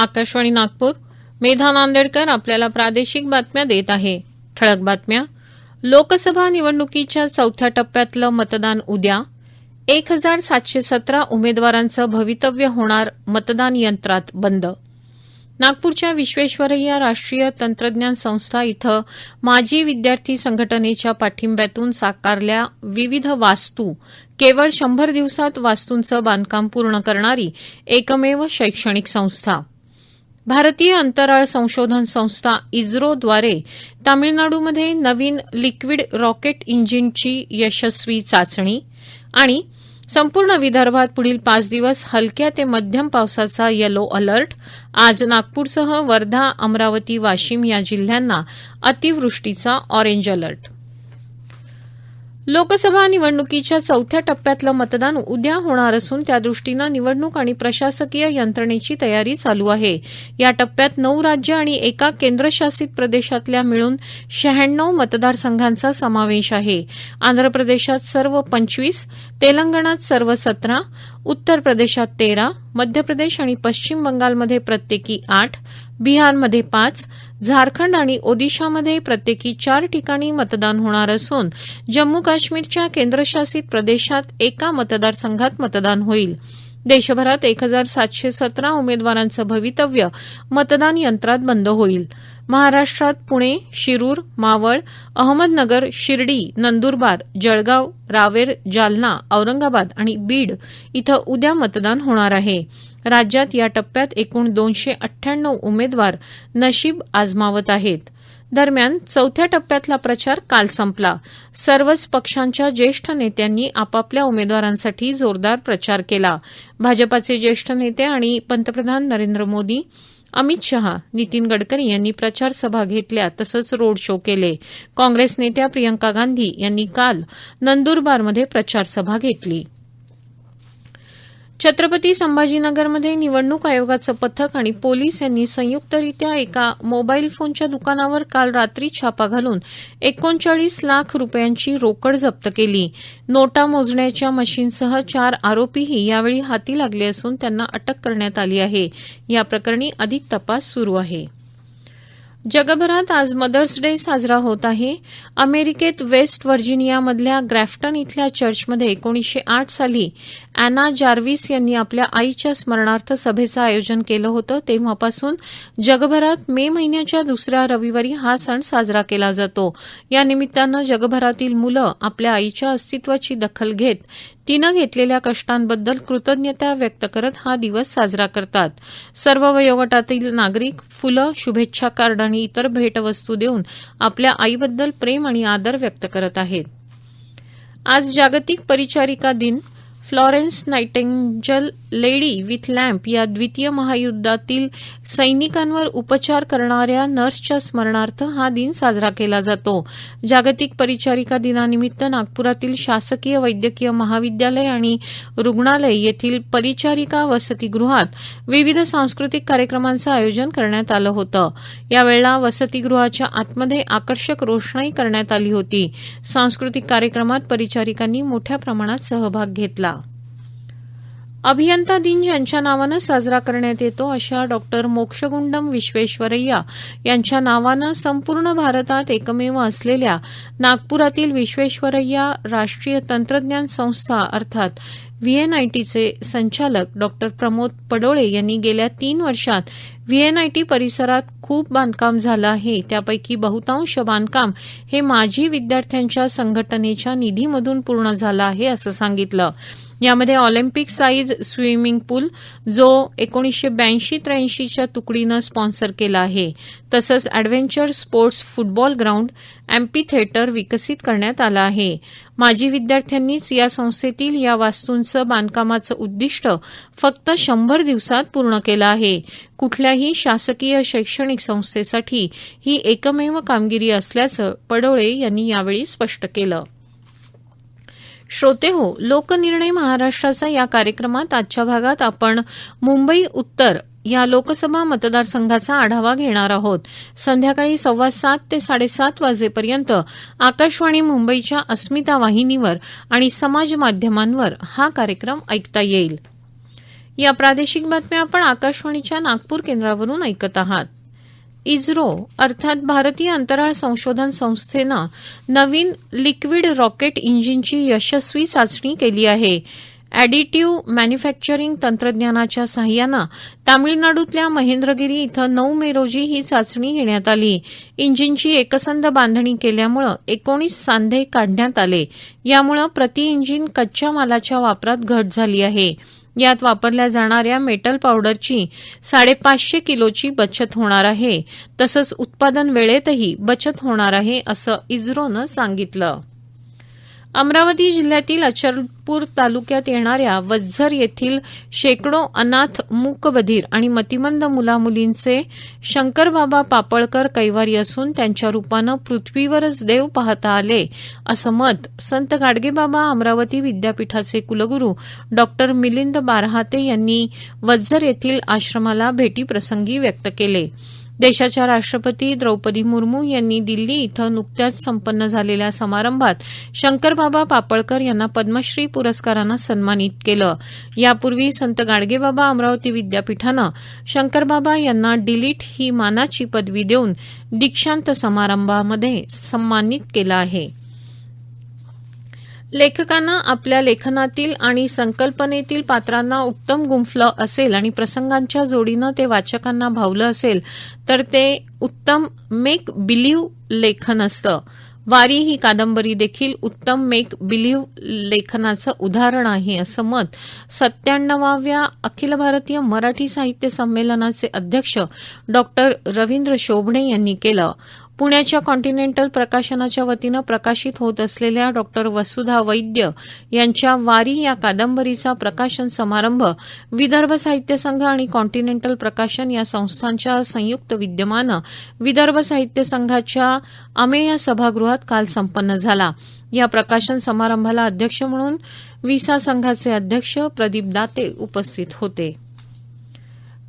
आकाशवाणी नागपूर. मेधा नांदेडकर आपल्याला प्रादेशिक बातम्या देत आहे. ठळक बातम्या. लोकसभा निवडणुकीच्या चौथ्या टप्प्यातलं मतदान उद्या. एक हजार सातशे सतरा उमेदवारांचं भवितव्य होणार मतदान यंत्रात बंद. नागपूरच्या विश्वेश्वरय्या राष्ट्रीय तंत्रज्ञान संस्था इथं माजी विद्यार्थी संघटनेच्या पाठिंब्यातून साकारल्या विविध वास्तू केवळ शंभर दिवसात वास्तूंचं बांधकाम पूर्ण करणारी एकमेव शैक्षणिक संस्था. भारतीय अंतराळ संशोधन संस्था इस्रोद्वारे तामिळनाडूमध्ये नवीन लिक्विड रॉकेट इंजिनची यशस्वी चाचणी आणि संपूर्ण विदर्भात पुढील पाच दिवस हलक्या ते मध्यम पावसाचा येलो अलर्ट आज नागपूरसह वर्धा अमरावती वाशिम या जिल्ह्यांना अतिवृष्टीचा ऑरेंज अलर्ट लोकसभा निवडणुकीच्या चौथ्या टप्प्यातलं मतदान उद्या होणार असून त्यादृष्टीनं निवडणूक आणि प्रशासकीय यंत्रणेची तयारी चालू आहे. या टप्प्यात नऊ राज्य आणि एका केंद्रशासित प्रदेशातल्या मिळून शहाण्णव मतदारसंघांचा समावेश आहे. आंध्र प्रदेशात सर्व पंचवीस तेलंगणात सर्व सतरा उत्तर प्रदेशात तेरा मध्य प्रदेश आणि पश्चिम बंगालमध्ये प्रत्येकी आठ बिहारमध्ये पाच झारखंड आणि ओदिशामध्ये प्रत्येकी चार ठिकाणी मतदान होणार असून जम्मू काश्मीरच्या केंद्रशासित प्रदेशात एका मतदारसंघात मतदान होईल. देशभरात एक हजार सातशे सतरा उमेदवारांचं भवितव्य मतदान यंत्रात बंद होईल. महाराष्ट्रात पुणे शिरूर मावळ अहमदनगर शिर्डी नंदुरबार जळगाव रावेर जालना औरंगाबाद आणि बीड इथं उद्या मतदान होणार आहे. राज्यात या टप्प्यात एकूण दोनशे अठ्ठ्याण्णव उमेदवार नशीब आजमावत आहेत. दरम्यान चौथ्या टप्प्यातला प्रचार काल संपला. सर्वच पक्षांच्या ज्येष्ठ नेत्यांनी आपापल्या उमेदवारांसाठी जोरदार प्रचार केला. भाजपाचे ज्येष्ठ नेते आणि पंतप्रधान नरेंद्र मोदी अमित शहा नितीन गडकरी यांनी प्रचार सभा घेतल्या तसंच रोड शो केले. काँग्रेस नेत्या प्रियंका गांधी यांनी काल नंदुरबारमध्ये प्रचारसभा घेतली. छत्रपती संभाजीनगरमध्ये निवडणूक आयोगाचं पथक आणि पोलीस यांनी संयुक्तरित्या एका मोबाईल फोनच्या दुकानावर काल रात्री छापा घालून एकोणचाळीस लाख रुपयांची रोकड जप्त केली. नोटा मोजण्याच्या मशीनसह चार आरोपीही यावेळी हाती लागले असून त्यांना अटक करण्यात आली आहे. या प्रकरणी अधिक तपास सुरू आहे. जगभरात आज मदर्स डे साजरा होत आहे. अमेरिकेत वेस्ट व्हर्जिनियामधल्या ग्रॅफ्टन इथल्या चर्चमध्ये एकोणीसशे आठ साली अॅना जार्विस यांनी आपल्या आईच्या स्मरणार्थ सभेचं आयोजन केलं होतं. तेव्हापासून जगभरात मे महिन्याच्या दुसऱ्या रविवारी हा सण साजरा केला जातो. या निमित्तानं जगभरातील मुलं आपल्या आईच्या अस्तित्वाची दखल घेत तिनं घेतलेल्या कष्टांबद्दल कृतज्ञता व्यक्त करत हा दिवस साजरा करतात. सर्व वयोगटातील नागरिक फुलं शुभेच्छा कार्ड आणि इतर भेटवस्तू देऊन आपल्या आईबद्दल प्रेम आणि आदर व्यक्त करत आहेत. आज जागतिक परिचारिका दिन Florence Nightingale lady with lamp या द्वितीय महायुद्धातील सैनिकांवर उपचार करणाऱ्या नर्सच्या स्मरणार्थ हा दिन साजरा केला जातो. जागतिक परिचारिका दिनानिमित्त नागपुरातील शासकीय वैद्यकीय महाविद्यालय आणि रुग्णालय येथील परिचारिका वसतिगृहात विविध सांस्कृतिक कार्यक्रमांचं आयोजन करण्यात आलं होतं. यावेळेला वसतिगृहाच्या आतमध्ये आकर्षक रोषणाई करण्यात आली होती. सांस्कृतिक कार्यक्रमात परिचारिकांनी मोठ्या प्रमाणात सहभाग घेतला. अभियंता दिन ज्यांच्या नावानं साजरा करण्यात येतो अशा डॉक्टर मोक्षगुंडम विश्वेश्वरय्या यांच्या नावानं संपूर्ण भारतात एकमेव असलेल्या नागपुरातील विश्वेश्वरय्या राष्ट्रीय तंत्रज्ञान संस्था अर्थात व्हीएनआयटीचे संचालक डॉक्टर प्रमोद पडोळे यांनी गेल्या तीन वर्षात व्हीएनआयटी परिसरात खूप बांधकाम झालं आहे. त्यापैकी बहुतांश बांधकाम हे माजी विद्यार्थ्यांच्या संघटनेच्या निधीमधून पूर्ण झालं आहे असं सांगितलं. यामध्ये ऑलिम्पिक साईज स्विमिंग पूल जो एकोणीसशे ब्याऐंशी त्र्याऐंशीच्या तुकडीनं स्पॉन्सर केला आहे. तसंच adventure sports football ground amphitheatre विकसित करण्यात आलं आहे. माजी विद्यार्थ्यांनीच या संस्थेतील या वास्तूंचं बांधकामाचं उद्दिष्ट फक्त शंभर दिवसात पूर्ण केलं आहे. कुठल्याही शासकीय शैक्षणिक संस्थेसाठी ही एकमेव कामगिरी असल्याचं पडोळे यांनी यावेळी स्पष्ट केलं. श्रोते हो लोकनिर्णय महाराष्ट्राचा या कार्यक्रमात आजच्या भागात आपण मुंबई उत्तर या लोकसभा मतदारसंघाचा आढावा घेणार आहोत. संध्याकाळी सव्वा सात ते साडेसात वाजेपर्यंत आकाशवाणी मुंबईच्या अस्मिता वाहिनीवर आणि समाज माध्यमांवर हा कार्यक्रम ऐकता येईल. या प्रादेशिक बातम्या आपण आकाशवाणीच्या नागपूर केंद्रावरून ऐकत आहात. इस्रो अर्थात भारतीय अंतराळ संशोधन संस्थेनं नवीन लिक्विड रॉकेट इंजिनची यशस्वी चाचणी केली आहे. एडिटिव्ह मॅन्युफॅक्चरिंग तंत्रज्ञानाच्या सहाय्यानं तामिळनाडूतल्या महेंद्रगिरी इथं नऊ मे रोजी ही चाचणी घेण्यात आली. इंजिनची एकसंध बांधणी केल्यामुळं एकोणीस सांधे काढण्यात आले. यामुळं प्रति इंजिन कच्च्या मालाच्या वापरात घट झाली आहे. यात वापरल्या जाणाऱ्या मेटल पावडरची साडेपाचशे किलोची बचत होणार आहे. तसंच उत्पादन वेळेतही बचत होणार आहे असं इस्रोनं सांगितलं. अमरावती जिल्ह्यातील अचलपूर तालुक्यात येणाऱ्या वझ्झर येथील शेकडो अनाथ मूकबधीर आणि मतिमंद मुलामुलींचे शंकरबाबा पापळकर कैवारी असून त्यांच्या रूपानं पृथ्वीवरच देव पाहता आले असं मत संत गाडगेबाबा अमरावती विद्यापीठाचे कुलगुरू डॉ. मिलिंद बारहाते यांनी वझ्झर येथील आश्रमाला भेटीप्रसंगी व्यक्त केले. देशाच्या राष्ट्रपती द्रौपदी मुर्मू यांनी दिल्ली इथं नुकत्याच संपन्न झालेल्या समारंभात शंकरबाबा पापळकर यांना पद्मश्री पुरस्कारानं सन्मानित केलं. यापूर्वी संत गाडगेबाबा अमरावती विद्यापीठानं शंकरबाबा यांना डिलीट ही मानाची पदवी देऊन दीक्षांत समारंभामध्ये सन्मानित केलं आहे. लेखकानं आपल्या लेखनातील आणि संकल्पनेतील पात्रांना उत्तम गुंफलं असेल आणि प्रसंगांच्या जोडीनं ते वाचकांना भावलं असेल तर ते उत्तम मेक बिलीव्ह लेखन असतं. वारी ही कादंबरी देखील उत्तम मेक बिलीव्ह लेखनाचं उदाहरण आहे असं मत सत्त्याण्णवाव्या अखिल भारतीय मराठी साहित्य संमेलनाचे अध्यक्ष डॉक्टर रवींद्र शोभणे यांनी केलं. पुण्याच्या कॉन्टिनेंटल प्रकाशनाच्या वतीनं प्रकाशित होत असलेल्या डॉक्टर वसुधा वैद्य यांच्या वारी या कादंबरीचा प्रकाशन समारंभ विदर्भ साहित्य संघ आणि कॉन्टिनेंटल प्रकाशन या संस्थांच्या संयुक्त विद्यमानं विदर्भ साहित्य संघाच्या अमेय सभागृहात काल संपन्न झाला. या प्रकाशन समारंभाला अध्यक्ष म्हणून विसा संघाचे अध्यक्ष प्रदीप दाते उपस्थित होते.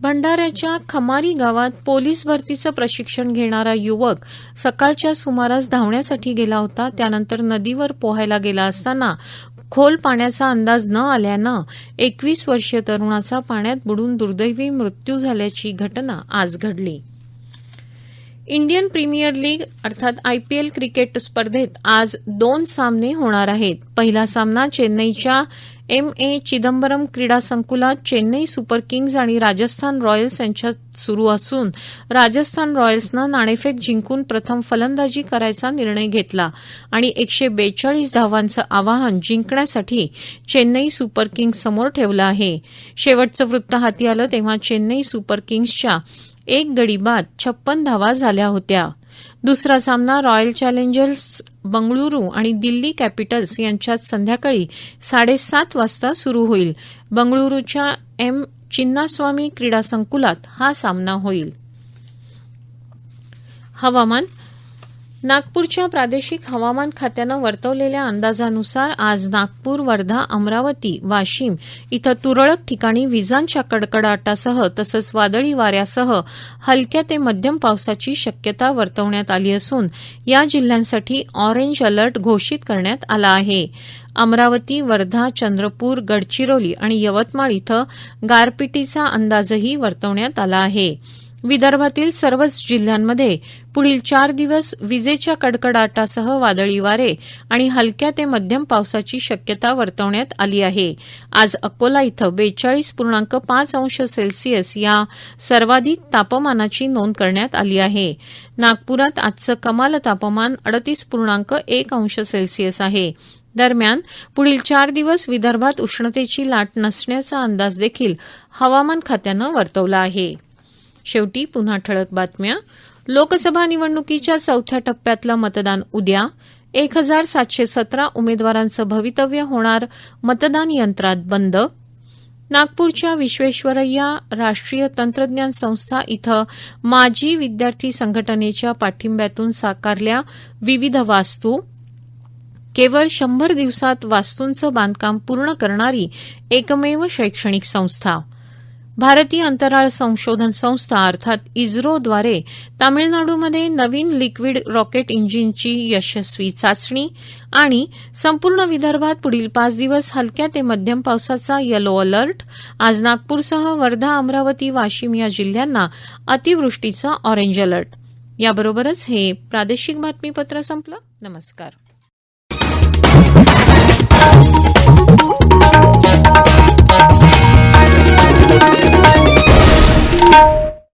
भंडाऱ्याच्या खमारी गावात पोलीस भरतीचं प्रशिक्षण घेणारा युवक सकाळच्या सुमारास धावण्यासाठी गेला होता. त्यानंतर नदीवर पोहायला गेला असताना खोल पाण्याचा अंदाज न आल्यानं एकवीस वर्षीय तरुणाचा पाण्यात बुडून दुर्दैवी मृत्यू झाल्याची घटना आज घडली. इंडियन प्रीमियर लीग अर्थात आयपीएल क्रिकेट स्पर्धेत आज दोन सामने होणार आहेत. पहिला सामना चेन्नईच्या एम ए चिदंबरम क्रीडा संकुलात चेन्नई सुपर किंग्ज आणि राजस्थान रॉयल्स यांच्यात सुरू असून राजस्थान रॉयल्सनं नाणेफेक जिंकून प्रथम फलंदाजी करायचा निर्णय घेतला आणि एकशे बेचाळीस धावांचं आवाहन जिंकण्यासाठी चेन्नई सुपर किंग्ज समोर ठेवलं आहे. शेवटचं वृत्त हाती आलं तेव्हा चेन्नई सुपर किंग्जच्या एक गडी बाद छप्पन धावा झाल्या होत्या. दुसरा सामना रॉयल चॅलेंजर्स बंगळुरू आणि दिल्ली कॅपिटल्स यांच्यात संध्याकाळी साडेसात वाजता सुरू होईल. बंगळुरूच्या एम चिन्नास्वामी क्रीडा संकुलात हा सामना होईल. हवामान नागपूरच्या प्रादेशिक हवामान खात्यानं वर्तवलेल्या अंदाजानुसार आज नागपूर वर्धा अमरावती वाशिम इथं तुरळक ठिकाणी विजांच्या कडकडाटासह तसंच वादळी वाऱ्यासह हलक्या ते मध्यम पावसाची शक्यता वर्तवण्यात आली असून या जिल्ह्यांसाठी ऑरेंज अलर्ट घोषित करण्यात आला आहे. अमरावती वर्धा चंद्रपूर गडचिरोली आणि यवतमाळ इथं गारपिटीचा अंदाजही वर्तवण्यात आला आहे. विदर्भातील सर्वच जिल्ह्यांमध्ये पुढील चार दिवस विजेच्या कडकडाटासह वादळी वारे आणि हलक्या ते मध्यम पावसाची शक्यता वर्तवण्यात आली आहे. आज अकोला इथं बेचाळीस पूर्णांक पाच अंश सेल्सिअस या सर्वाधिक तापमानाची नोंद करण्यात आली आहे. नागपुरात आजचं कमाल तापमान अडतीस पूर्णांक एक अंश सेल्सिअस आहे. दरम्यान पुढील चार दिवस विदर्भात उष्णतेची लाट नसण्याचा अंदाज देखील हवामान खात्यानं वर्तवला आहे. शेवटी पुन्हा ठळक बातम्या. लोकसभा निवडणुकीच्या चौथ्या टप्प्यातलं मतदान उद्या. एक हजार सातशे सतरा उमेदवारांचं भवितव्य होणार. मतदान यंत्रात बंद. नागपूरच्या विश्वेश्वरय्या राष्ट्रीय तंत्रज्ञान संस्था इथं माजी विद्यार्थी संघटनेच्या पाठिंब्यातून साकारल्या विविध वास्तू. केवळ शंभर दिवसात वास्तूंचं बांधकाम पूर्ण करणारी एकमेव शैक्षणिक संस्था. भारतीय अंतराळ संशोधन संस्था अर्थात इस्रोद्वारे तामिळनाडूमध्ये नवीन लिक्विड रॉकेट इंजिनची यशस्वी चाचणी आणि संपूर्ण विदर्भात पुढील पाच दिवस हलक्या ते मध्यम पावसाचा यलो अलर्ट आज नागपूरसह वर्धा अमरावती वाशिम या जिल्ह्यांना अतिवृष्टीचा ऑरेंज अलर्ट याबरोबरच हे प्रादेशिक बातमीपत्र संपलं. नमस्कार.